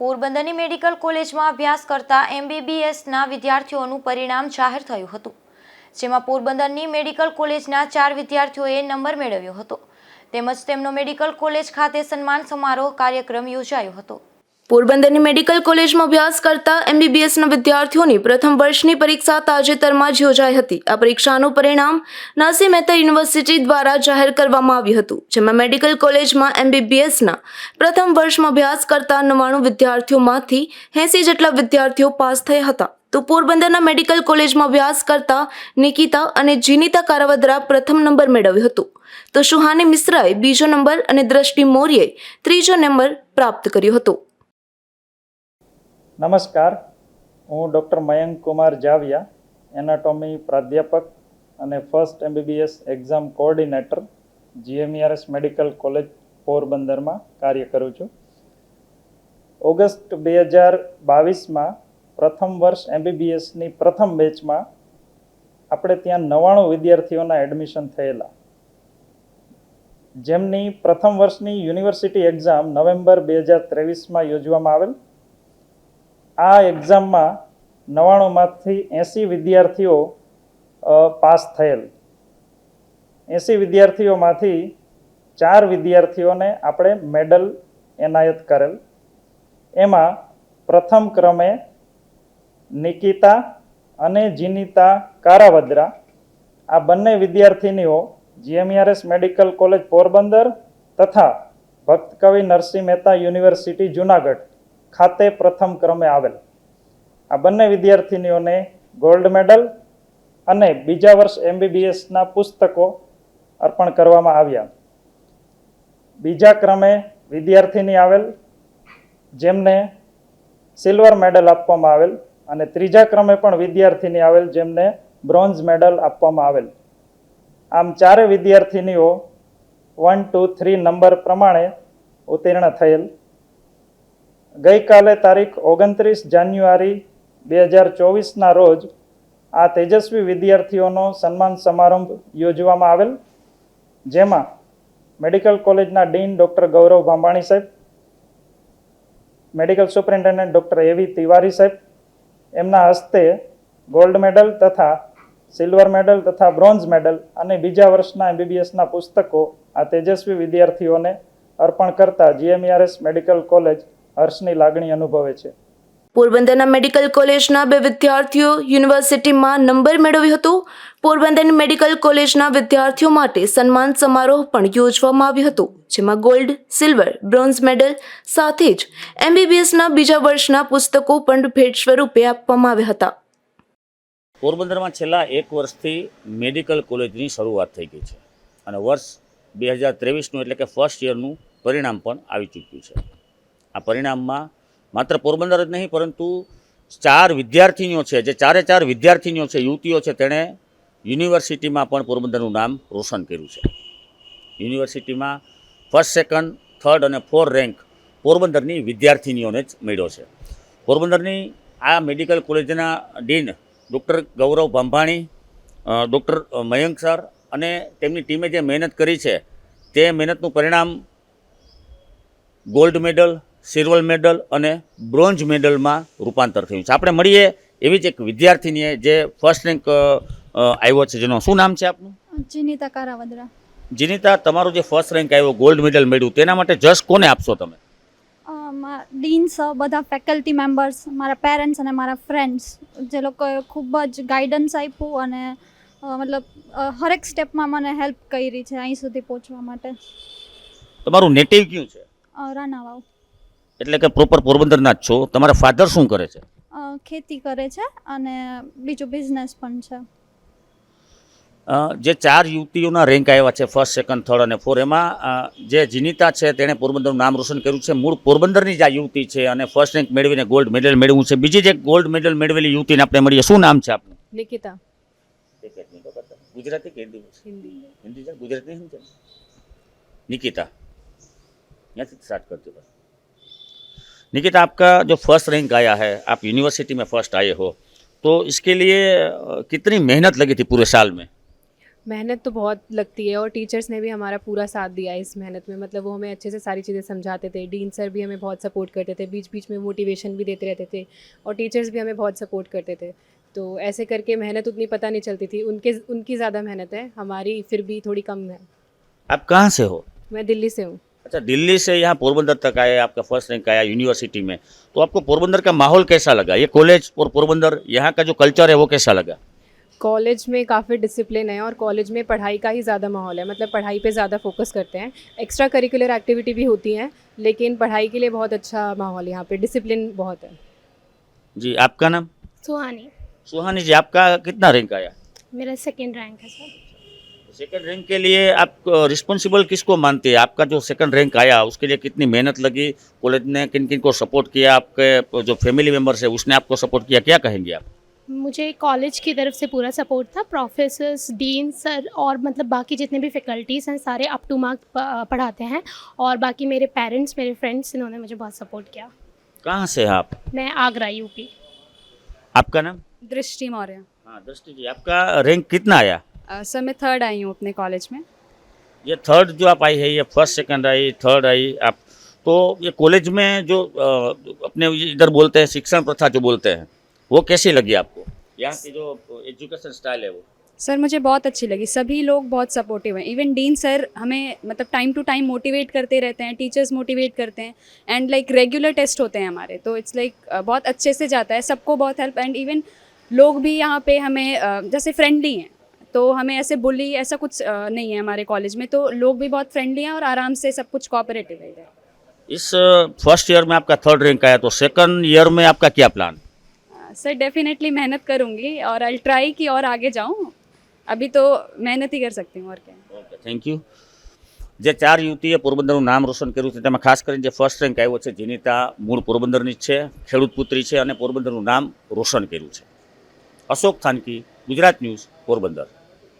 પોરબંદરની મેડિકલ કોલેજમાં અભ્યાસ કરતા એમબીબીએસના વિદ્યાર્થીઓનું પરિણામ જાહેર થયું હતું, જેમાં પોરબંદરની મેડિકલ કોલેજના ચાર વિદ્યાર્થીઓએ નંબર મેળવ્યો હતો. તેમજ તેમનો મેડિકલ કોલેજ ખાતે સન્માન સમારોહ કાર્યક્રમ યોજાયો હતો. પોરબંદરની મેડિકલ કોલેજમાં અભ્યાસ કરતા એમબીબીએસના વિદ્યાર્થીઓની પ્રથમ વર્ષની પરીક્ષા તાજેતરમાં જ યોજાઈ હતી. આ પરીક્ષાનું પરિણામ નાસી મહેતા યુનિવર્સિટી દ્વારા જાહેર કરવામાં આવ્યું હતું, જેમાં મેડિકલ કોલેજમાં એમબીબીએસના પ્રથમ વર્ષમાં અભ્યાસ કરતા નવ્વાણું વિદ્યાર્થીઓમાંથી એંસી જેટલા વિદ્યાર્થીઓ પાસ થયા હતા. તો પોરબંદરના મેડિકલ કોલેજમાં અભ્યાસ કરતા નિકિતા અને જીનિતા કારાવદરા પ્રથમ નંબર મેળવ્યો હતો. તો સુહાની મિશ્રાએ બીજો નંબર અને દ્રષ્ટિ મૌર્યએ ત્રીજો નંબર પ્રાપ્ત કર્યો હતો. નમસ્કાર. હું ડૉક્ટર મયંક કુમાર જાવિયા, એનાટોમી પ્રાધ્યાપક અને first MBBS exam coordinator, GMERS medical college પોરબંદરમાં કાર્ય કરું છું. ઓગસ્ટ બે હજાર બાવીસમાં પ્રથમ વર્ષ એમબીબીએસની પ્રથમ બેચમાં આપણે ત્યાં નવ્વાણું વિદ્યાર્થીઓના એડમિશન થયેલા. જેમની પ્રથમ વર્ષની યુનિવર્સિટી એક્ઝામ નવેમ્બર બે હજાર ત્રેવીસમાં યોજવામાં આવેલ. આ એક્ઝામમાં નવ્વાણુંમાંથી એંસી વિદ્યાર્થીઓ પાસ થયેલ. એંસી વિદ્યાર્થીઓમાંથી ચાર વિદ્યાર્થીઓને આપણે મેડલ એનાયત કરેલ. એમાં પ્રથમ ક્રમે નિકિતા અને જીનિતા કારાવદ્રા. આ બંને વિદ્યાર્થીનીઓ જીએમઆરએસ મેડિકલ કોલેજ પોરબંદર તથા ભક્ત કવિ નરસિંહ મહેતા યુનિવર્સિટી જુનાગઢ. ખાતે પ્રથમ ક્રમે આવેલ. આ બંને વિદ્યાર્થીનીઓને ગોલ્ડ મેડલ અને બીજા વર્ષ એમબીબીએસના પુસ્તકો અર્પણ કરવામાં આવ્યા. બીજા ક્રમે વિદ્યાર્થીની આવેલ, જેમને સિલ્વર મેડલ આપવામાં આવેલ અને ત્રીજા ક્રમે પણ વિદ્યાર્થીની આવેલ, જેમને બ્રોન્ઝ મેડલ આપવામાં આવેલ. આમ ચારે વિદ્યાર્થીનીઓ વન, ટુ, થ્રી નંબર પ્રમાણે ઉત્તીર્ણ થયેલ. ગઈકાલે તારીખ ઓગણત્રીસ જાન્યુઆરી બે હજાર ચોવીસના રોજ આ તેજસ્વી વિદ્યાર્થીઓનો સન્માન સમારંભ યોજવામાં આવેલ, જેમાં મેડિકલ કોલેજના ડીન ડૉક્ટર ગૌરવ ભાંબાણી સાહેબ, મેડિકલ સુપરિન્ટેન્ડન્ટ ડૉક્ટર એવી તિવારી સાહેબ, એમના હસ્તે ગોલ્ડ મેડલ તથા સિલ્વર મેડલ તથા બ્રોન્ઝ મેડલ અને બીજા વર્ષના એમબીબીએસના પુસ્તકો આ તેજસ્વી વિદ્યાર્થીઓને અર્પણ કરતા જીએમઈઆરએસ મેડિકલ કોલેજ હર્ષની લાગણી અનુભવે છે. પોરબંદરના મેડિકલ કોલેજના બે વિદ્યાર્થીઓ યુનિવર્સિટીમાં નંબર મેળવ્યો હતો. પોરબંદરની મેડિકલ કોલેજના વિદ્યાર્થીઓ માટે સન્માન સમારોહ પણ યોજવામાં આવ્યો હતો જેમાં ગોલ્ડ સિલ્વર બ્રોન્ઝ મેડલ સાથે જ એમબીબીએસના બીજા વર્ષના પુસ્તકો પણ ભેટ સ્વરૂપે આપવામાં આવ્યા હતા. પોરબંદરમાં છેલ્લા એક વર્ષથી મેડિકલ કોલેજની શરૂઆત થઈ ગઈ છે અને વર્ષ બે હજાર ત્રેવીસનું એટલે કે ફર્સ્ટ યરનું પરિણામ પણ આવી ચૂક્યું છે. આ પરિણામમાં માત્ર પોરબંદર જ નહીં, પરંતુ ચાર વિદ્યાર્થીનીઓ છે, જે ચારે ચાર વિદ્યાર્થીનીઓ છે, યુવતીઓ છે, તેણે યુનિવર્સિટીમાં પણ પોરબંદરનું નામ રોશન કર્યું છે. યુનિવર્સિટીમાં ફર્સ્ટ, સેકન્ડ, થર્ડ અને ફોર રેન્ક પોરબંદરની વિદ્યાર્થીનીઓને જ મળ્યો છે. પોરબંદરની આ મેડિકલ કોલેજના dean doctor Gaurav Bhambhani doctor Mayank sir અને તેમની ટીમે જે મહેનત કરી છે, તે મહેનતનું પરિણામ ગોલ્ડ મેડલ સિલ્વર મેડલ અને બ્રોન્ઝ મેડલમાં રૂપાંતર થયું છે. આપણે મળીએ એવી જ એક વિદ્યાર્થીનીએ જે ફર્સ્ટ રેન્ક આવ્યો છે. જેનું શું નામ છે આપનું? જીનિતા કારાવદરા. જીનિતા તમારો જે ફર્સ્ટ રેન્ક આવ્યો ગોલ્ડ મેડલ મળ્યું તેના માટે જસ્ટ કોને આપશો તમે? ડીન્સ બધા ફેકલ્ટી મેમ્બર્સ મારા પેરેન્ટ્સ અને મારા ફ્રેન્ડ્સ જે લોકોએ ખૂબ જ ગાઈડન્સ આપ્યું અને મતલબ હરેક સ્ટેપમાં મને હેલ્પ કરી છે અહીં સુધી પહોંચવા માટે. તમારું નેટિવ કયું છે? રાણાવાવ એટલે કે પ્રોપર પોરબંદરના જ છો. તમારા ફાધર શું કરે છે? ખેતી કરે છે અને બીજો બિઝનેસ પણ છે. જે ચાર યુવતીઓના રેન્ક આવ્યા છે ફર્સ્ટ સેકન્ડ થર્ડ અને ફોર એમાં જે જીનિતા છે તેણે પોરબંદરનું નામ રોશન કર્યું છે. મૂળ પોરબંદરની જ આ યુવતી છે અને ફર્સ્ટ રેન્ક મેળવીને ગોલ્ડ મેડલ મેળવવું છે. બીજી જે ગોલ્ડ મેડલ મેળવેલી યુવતીને આપણે મળીએ. શું નામ છે આપનું? નિકિતા. ગુજરાતી કે હિન્દી? હિન્દી. છે? ગુજરાતી નિકિતા. ત્યાંથી સ્ટાર્ટ કરજો निकिता आपका जो फ़र्स्ट रैंक आया है आप यूनिवर्सिटी में फ़र्स्ट आए हो तो इसके लिए कितनी मेहनत लगी थी पूरे साल में? मेहनत तो बहुत लगती है और टीचर्स ने भी हमारा पूरा साथ दिया इस मेहनत में। मतलब वो हमें अच्छे से सारी चीज़ें समझाते थे। डीन सर भी हमें बहुत सपोर्ट करते थे। बीच बीच में मोटिवेशन भी देते रहते थे और टीचर्स भी हमें बहुत सपोर्ट करते थे। तो ऐसे करके मेहनत उतनी पता नहीं चलती थी। उनके उनकी ज़्यादा मेहनत है। हमारी फिर भी थोड़ी कम है। आप कहाँ से हो? मैं दिल्ली से हूँ। अच्छा दिल्ली से यहाँ पोरबंदर तक आए आपका फ़र्स्ट रैंक आया यूनिवर्सिटी में। तो आपको पोरबंदर का माहौल कैसा लगा? ये कॉलेज और पोरबंदर यहाँ का जो कल्चर है वो कैसा लगा? कॉलेज में काफ़ी डिसिप्लिन है और कॉलेज में पढ़ाई का ही ज़्यादा माहौल है। मतलब पढ़ाई पे ज़्यादा फोकस करते हैं। एक्स्ट्रा करिकुलर एक्टिविटी भी होती हैं लेकिन पढ़ाई के लिए बहुत अच्छा माहौल है यहाँ पे। डिसिप्लिन बहुत है। जी आपका नाम? सुहानी। सुहानी जी आपका कितना रैंक आया? मेरा सेकेंड रैंक है सर सेकंड रैंक के लिए आप रिस्पॉन्सिबल किसको मानते हैं? आपका जो सेकंड रैंक आया उसके लिए कितनी मेहनत लगी? कॉलेज ने किन किन को सपोर्ट किया? आपके जो फैमिली मेंबर्स है उसने आपको सपोर्ट किया? क्या कहेंगे आप? मुझे कॉलेज की तरफ़ से पूरा सपोर्ट था। प्रोफेसर्स डीन सर और मतलब बाकी जितने भी फैकल्टीज़ हैं सारे अप टू मार्क पढ़ाते हैं। और बाकी मेरे पेरेंट्स मेरे फ्रेंड्स इन्होंने मुझे बहुत सपोर्ट किया। कहाँ से हैं आप? मैं आगरा यूपी आपका नाम? दृष्टि मौर्य। हाँ दृष्टि जी आपका रैंक कितना आया? सर मैं थर्ड आई हूँ अपने कॉलेज में। ये थर्ड जो आप आई है ये फ़र्स्ट सेकंड आई थर्ड आई आप तो ये कॉलेज में जो अ, अपने इधर बोलते हैं शिक्षण प्रथा जो बोलते हैं वो कैसी लगी आपको? यहाँ की जो एजुकेशन स्टाइल है वो। सर मुझे बहुत अच्छी लगी। सभी लोग बहुत सपोर्टिव हैं। इवन डीन सर हमें मतलब टाइम टू टाइम मोटिवेट करते रहते हैं टीचर्स मोटिवेट करते हैं एंड लाइक रेगुलर टेस्ट होते हैं हमारे। तो इट्स लाइक like, बहुत अच्छे से जाता है। सबको बहुत हेल्प एंड इवन लोग भी यहाँ पे हमें जैसे फ्रेंडली हैं। तो हमें ऐसे बुली ऐसा कुछ अ, नहीं है हमारे कॉलेज में तो लोग भी बहुत फ्रेंडली हैं और आराम से सब कुछ कोऑपरेटिव है इधर इस फर्स्ट ईयर में आपका थर्ड रैंक आया तो सेकंड ईयर में आपका क्या प्लान सर डेफिनेटली मेहनत करूँगी और आई ट्राई कि और आगे जाऊँ अभी तो मेहनत ही कर सकती हूँ और क्या ઓકે થેન્ક યુ જે ચાર યુવતીએ પોરબંદરનું નામ રોશન કર્યું છે તેમાં ખાસ કરીને જે ફર્સ્ટ રેન્ક આવ્યો છે જીનિતા મૂળ પોરબંદરની જ છે ખેડૂત પુત્રી છે અને પોરબંદરનું નામ રોશન કર્યું છે અશોક થાનકી ગુજરાત ન્યૂઝ પોરબંદર